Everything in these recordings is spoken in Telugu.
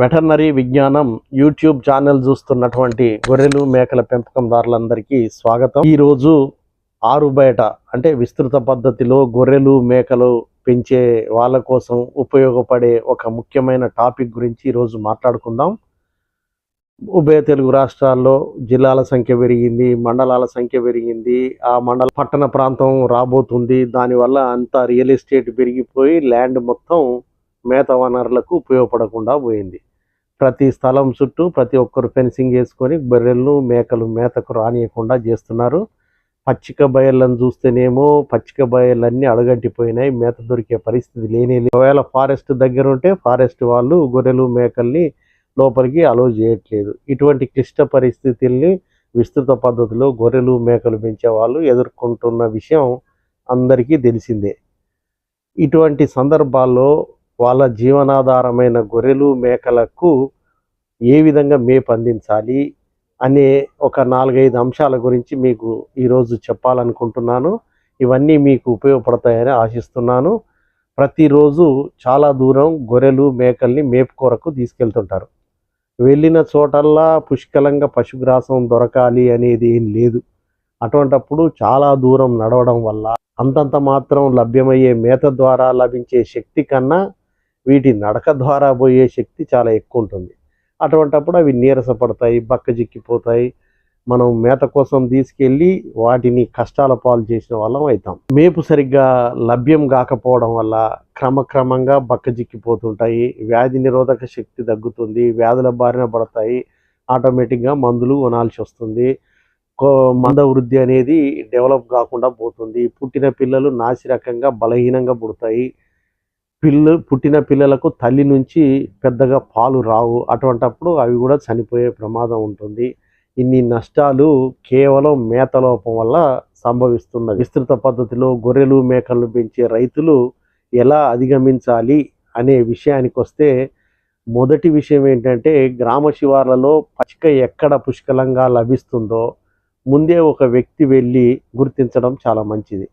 వెటర్నరీ విజ్ఞానం యూట్యూబ్ ఛానల్ చూస్తున్నటువంటి గొర్రెలు మేకల పెంపకందారులందరికీ స్వాగతం. ఈరోజు ఆరు బయట అంటే విస్తృత పద్ధతిలో గొర్రెలు మేకలు పెంచే వాళ్ళ కోసం ఉపయోగపడే ఒక ముఖ్యమైన టాపిక్ గురించి ఈరోజు మాట్లాడుకుందాం. ఉభయ తెలుగు రాష్ట్రాల్లో జిల్లాల సంఖ్య పెరిగింది మండలాల సంఖ్య పెరిగింది. ఆ మండల పట్టణ ప్రాంతం రాబోతుంది. దానివల్ల అంతా రియల్ ఎస్టేట్ పెరిగిపోయి ల్యాండ్ మొత్తం మేత వనరులకు ఉపయోగపడకుండా పోయింది. ప్రతి స్థలం చుట్టూ ప్రతి ఒక్కరు ఫెన్సింగ్ వేసుకొని బర్రెలను మేకలు మేతకు రానియకుండా చేస్తున్నారు. పచ్చిక బయళ్ళను చూస్తేనేమో పచ్చిక బయళ్ళన్నీ అడగంటిపోయినాయి. మేత దొరికే పరిస్థితి లేని ఒకవేళ ఫారెస్ట్ దగ్గర ఉంటే ఫారెస్ట్ వాళ్ళు గొర్రెలు మేకల్ని లోపలికి అలో చేయట్లేదు. ఇటువంటి క్లిష్ట పరిస్థితుల్ని విస్తృత పద్ధతిలో గొర్రెలు మేకలు పెంచే వాళ్ళు ఎదుర్కొంటున్న విషయం అందరికీ తెలిసిందే. ఇటువంటి సందర్భాల్లో వాళ్ళ జీవనాధారమైన గొర్రెలు మేకలకు ఏ విధంగా మేపు అందించాలి అనే ఒక నాలుగైదు అంశాల గురించి మీకు ఈరోజు చెప్పాలనుకుంటున్నాను. ఇవన్నీ మీకు ఉపయోగపడతాయని ఆశిస్తున్నాను. ప్రతిరోజు చాలా దూరం గొర్రెలు మేకల్ని మేపు కొరకు తీసుకెళ్తుంటారు. వెళ్ళిన చోటల్లా పుష్కలంగా పశుగ్రాసం దొరకాలి అనేది ఏం లేదు. అటువంటప్పుడు చాలా దూరం నడవడం వల్ల అంతంత మాత్రం లభ్యమయ్యే మేత ద్వారా లభించే శక్తి కన్నా వీటి నడక ద్వారా పోయే శక్తి చాలా ఎక్కువ ఉంటుంది. అటువంటప్పుడు అవి నీరసపడతాయి బక్కజిక్కిపోతాయి మనం మేత కోసం తీసుకెళ్ళి వాటిని కష్టాల పాలు చేసిన వాళ్ళం అవుతాం. మేపు సరిగ్గా లభ్యం కాకపోవడం వల్ల క్రమక్రమంగా బక్కజిక్కిపోతుంటాయి వ్యాధి నిరోధక శక్తి తగ్గుతుంది వ్యాధుల బారిన పడతాయి ఆటోమేటిక్గా మందులు కొనాల్సి వస్తుంది. కో- మంద వృద్ధి అనేది డెవలప్ కాకుండా పోతుంది. పుట్టిన పిల్లలు నాసిరకంగా బలహీనంగా పుడతాయి. పిల్ల పుట్టిన పిల్లలకు తల్లి నుంచి పెద్దగా పాలు రావు. అటువంటప్పుడు అవి కూడా చనిపోయే ప్రమాదం ఉంటుంది. ఇన్ని నష్టాలు కేవలం మేత లోపం వల్ల సంభవిస్తున్నది విస్తృత పద్ధతిలో గొర్రెలు మేకలను పెంచే రైతులు ఎలా అధిగమించాలి అనే విషయానికి వస్తే మొదటి విషయం ఏంటంటే గ్రామ శివార్లలో పచ్చిక ఎక్కడ పుష్కలంగా లభిస్తుందో ముందే ఒక వ్యక్తి వెళ్ళి గుర్తించడం చాలా మంచిది.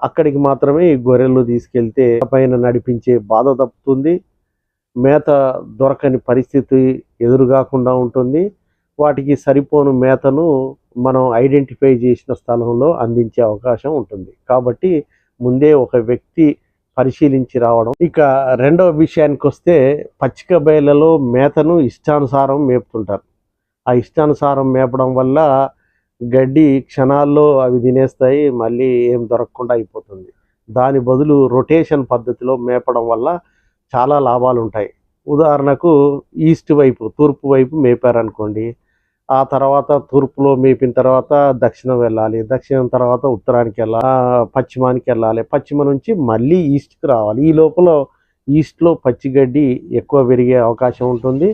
అక్కడికి మాత్రమే ఈ గొర్రెలు తీసుకెళ్తే పైన నడిపించే బాధ తప్పుతుంది. మేత దొరకని పరిస్థితి ఎదురుగాకుండా ఉంటుంది. వాటికి సరిపోను మేతను మనం ఐడెంటిఫై చేసిన స్థలంలో అందించే అవకాశం ఉంటుంది. కాబట్టి ముందే ఒక వ్యక్తి పరిశీలించి రావడం. ఇక రెండవ విషయానికి వస్తే పచ్చిక బయళ్ళలో మేతను ఇష్టానుసారం మేపుతుంటారు. ఆ ఇష్టానుసారం మేపడం వల్ల గడ్డి క్షణాల్లో అవి తినేస్తాయి మళ్ళీ ఏం దొరకకుండా అయిపోతుంది. దాని బదులు రొటేషన్ పద్ధతిలో మేపడం వల్ల చాలా లాభాలు ఉంటాయి ఉదాహరణకు ఈస్ట్ వైపు తూర్పు వైపు మేపారనుకోండి ఆ తర్వాత తూర్పులో మేపిన తర్వాత దక్షిణం వెళ్ళాలి. దక్షిణం తర్వాత ఉత్తరానికి వెళ్ళాలి. పశ్చిమానికి వెళ్ళాలి. పశ్చిమ నుంచి మళ్ళీ ఈస్ట్కి రావాలి. ఈ లోపల ఈస్ట్లో పచ్చి గడ్డి ఎక్కువ పెరిగే అవకాశం ఉంటుంది.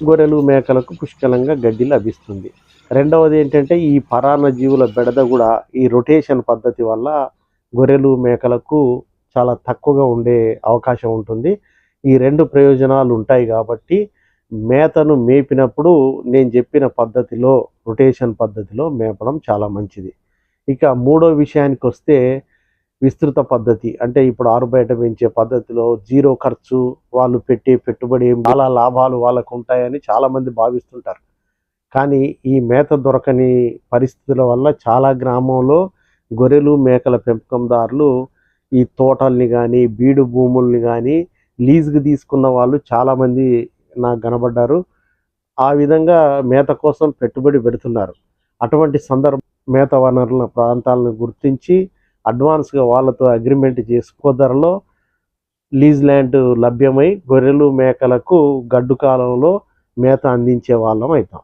గొర్రెలు మేకలకు పుష్కలంగా గడ్డి లభిస్తుంది. రెండవది ఏంటంటే ఈ పరాన్న జీవుల బెడద కూడా ఈ రొటేషన్ పద్ధతి వల్ల గొర్రెలు మేకలకు చాలా తక్కువగా ఉండే అవకాశం ఉంటుంది. ఈ రెండు ప్రయోజనాలు ఉంటాయి కాబట్టి మేతను మేపినప్పుడు నేను చెప్పిన పద్ధతిలో రొటేషన్ పద్ధతిలో మేపడం చాలా మంచిది. ఇక మూడో విషయానికి వస్తే విస్తృత పద్ధతి. అంటే ఇప్పుడు ఆరు బయట పెంచే పద్ధతిలో జీరో ఖర్చు వాళ్ళు పెట్టే పెట్టుబడి చాలా లాభాలు వాళ్ళకు ఉంటాయని చాలామంది భావిస్తుంటారు. కానీ ఈ మేత దొరకని పరిస్థితుల వల్ల చాలా గ్రామంలో గొర్రెలు మేకల పెంపకందారులు ఈ తోటల్ని కానీ బీడు భూముల్ని కానీ లీజుకి తీసుకున్న వాళ్ళు చాలామంది నాకు కనబడ్డారు. ఆ విధంగా మేత కోసం పెట్టుబడి పెడుతున్నారు. అటువంటి సందర్భ మేత వనరుల ప్రాంతాలను గుర్తించి అడ్వాన్స్గా వాళ్ళతో అగ్రిమెంట్ చేసుకో ధరలో లీజ్ ల్యాండ్ లభ్యమై గొర్రెలు మేకలకు గడ్డు కాలంలో మేత అందించే వాళ్ళం అవుతాం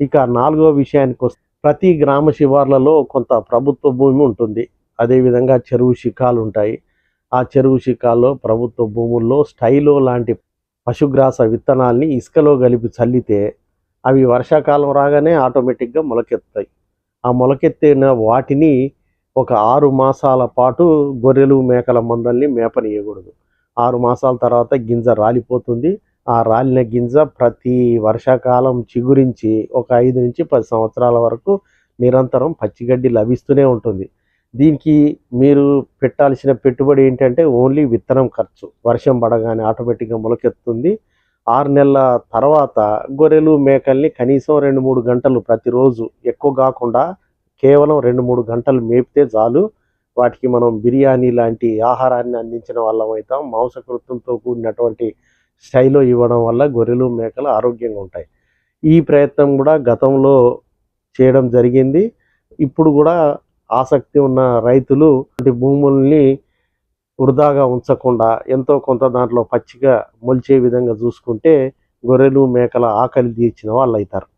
ఇక నాలుగో విషయానికి వస్తే ప్రతి గ్రామ శివార్లలో కొంత ప్రభుత్వ భూమి ఉంటుంది. అదేవిధంగా చెరువు శిఖాలు ఉంటాయి ఆ చెరువు శిఖాల్లో ప్రభుత్వ భూముల్లో స్టైలో లాంటి పశుగ్రాస విత్తనాల్ని ఇసుకలో కలిపి చల్లితే అవి వర్షాకాలం రాగానే ఆటోమేటిక్గా మొలకెత్తాయి. ఆ మొలకెత్తిన వాటిని ఒక ఆరు మాసాల పాటు గొర్రెలు మేకల మందల్ని మేపనీయకూడదు. ఆరు మాసాల తర్వాత గింజ రాలిపోతుంది. ఆ రాలిన గింజ ప్రతి వర్షాకాలం చిగురించి ఒక ఐదు నుంచి పది సంవత్సరాల వరకు నిరంతరం పచ్చిగడ్డి లభిస్తూనే ఉంటుంది. దీనికి మీరు పెట్టాల్సిన పెట్టుబడి ఏంటంటే ఓన్లీ విత్తనం ఖర్చు. వర్షం పడగానే ఆటోమేటిక్గా మొలకెత్తుంది. ఆరు నెలల తర్వాత గొర్రెలు మేకల్ని కనీసం రెండు మూడు గంటలు ప్రతిరోజు ఎక్కువ కాకుండా కేవలం రెండు మూడు గంటలు మేపితే చాలు. వాటికి మనం బిర్యానీ లాంటి ఆహారాన్ని అందించిన వాళ్ళం అవుతాం. మాంసకృత్యంతో కూడినటువంటి స్టైల్లో ఇవ్వడం వల్ల గొర్రెలు మేకలు ఆరోగ్యంగా ఉంటాయి. ఈ ప్రయత్నం కూడా గతంలో చేయడం జరిగింది. ఇప్పుడు కూడా ఆసక్తి ఉన్న రైతులు భూముల్ని వృధాగా ఉంచకుండా ఎంతో కొంత దాంట్లో పచ్చిగా మొలిచే విధంగా చూసుకుంటే గొర్రెలు మేకల ఆకలి తీర్చిన వాళ్ళు అవుతారు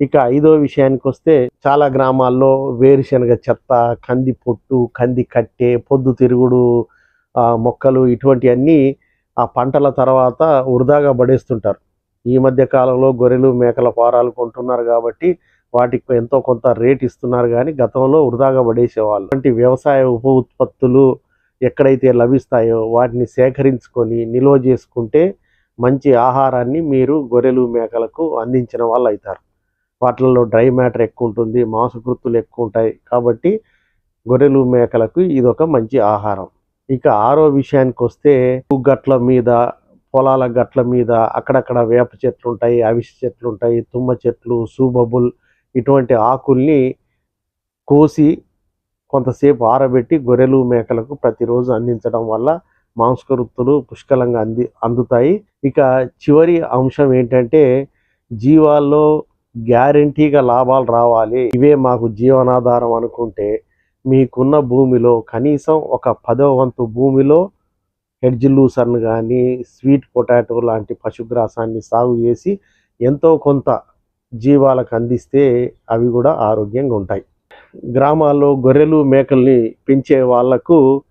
ఇక ఐదో విషయానికి వస్తే చాలా గ్రామాల్లో వేరుశనగ చెత్త కంది పొట్టు కంది కట్టె పొద్దు తిరుగుడు మొక్కలు ఇటువంటివన్నీ ఆ పంటల తర్వాత వృధాగా పడేస్తుంటారు. ఈ మధ్య కాలంలో గొర్రెలు మేకల ఫారాలు కొంటున్నారు కాబట్టి వాటికి ఎంతో కొంత రేట్ ఇస్తున్నారు కానీ గతంలో వృధాగా పడేసేవాళ్ళు. అంటే వ్యవసాయ ఉప ఉత్పత్తులు ఎక్కడైతే లభిస్తాయో వాటిని సేకరించుకొని నిల్వ చేసుకుంటే మంచి ఆహారాన్ని మీరు గొర్రెలు మేకలకు అందించిన వాళ్ళు అవుతారు. వాటిల్లో డ్రై మ్యాటర్ ఎక్కువ ఉంటుంది మాంసకృత్తులు ఎక్కువ ఉంటాయి కాబట్టి గొర్రెలు మేకలకు ఇదొక మంచి ఆహారం. ఇక ఆరో విషయానికి వస్తే గట్ల మీద పొలాల గట్ల మీద అక్కడక్కడ వేప చెట్లు ఉంటాయి అవిసె చెట్లు ఉంటాయి తుమ్మ చెట్లు సూబబుల్ ఇటువంటి ఆకుల్ని కోసి కొంతసేపు ఆరబెట్టి గొర్రెలు మేకలకు ప్రతిరోజు అందించడం వల్ల మాంసకృత్తులు పుష్కలంగా అంది అందుతాయి. ఇక చివరి అంశం ఏంటంటే జీవాల్లో గ్యారంటీగా లాభాలు రావాలి. ఇవే మాకు జీవనాధారం అనుకుంటే మీకున్న భూమిలో కనీసం ఒక పదవ వంతు భూమిలో హెడ్జ్ కానీ స్వీట్ పొటాటో లాంటి పశుగ్రాసాన్ని సాగు చేసి ఎంతో కొంత జీవాలకు అందిస్తే అవి కూడా ఆరోగ్యంగా ఉంటాయి. గ్రామాల్లో గొర్రెలు మేకల్ని పెంచే వాళ్ళకు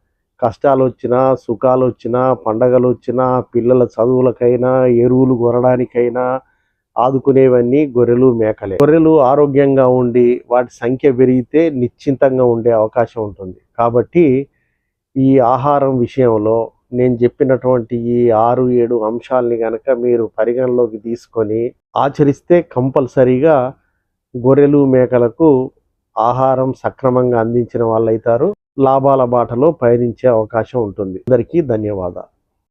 కష్టాలు వచ్చినా సుఖాలు వచ్చినా పండగలు వచ్చినా పిల్లల చదువులకైనా ఎరువులు కొనడానికైనా ఆదుకునేవన్నీ గొర్రెలు మేకలే. గొర్రెలు ఆరోగ్యంగా ఉండి వాటి సంఖ్య పెరిగితే నిశ్చింతంగా ఉండే అవకాశం ఉంటుంది. కాబట్టి ఈ ఆహారం విషయంలో నేను చెప్పినటువంటి ఈ ఆరు ఏడు అంశాలని కనుక మీరు పరిగణలోకి తీసుకొని ఆచరిస్తే కంపల్సరీగా గొర్రెలు మేకలకు ఆహారం సక్రమంగా అందించిన వాళ్ళు లాభాల బాటలో పయనించే అవకాశం ఉంటుంది. అందరికీ ధన్యవాదాలు.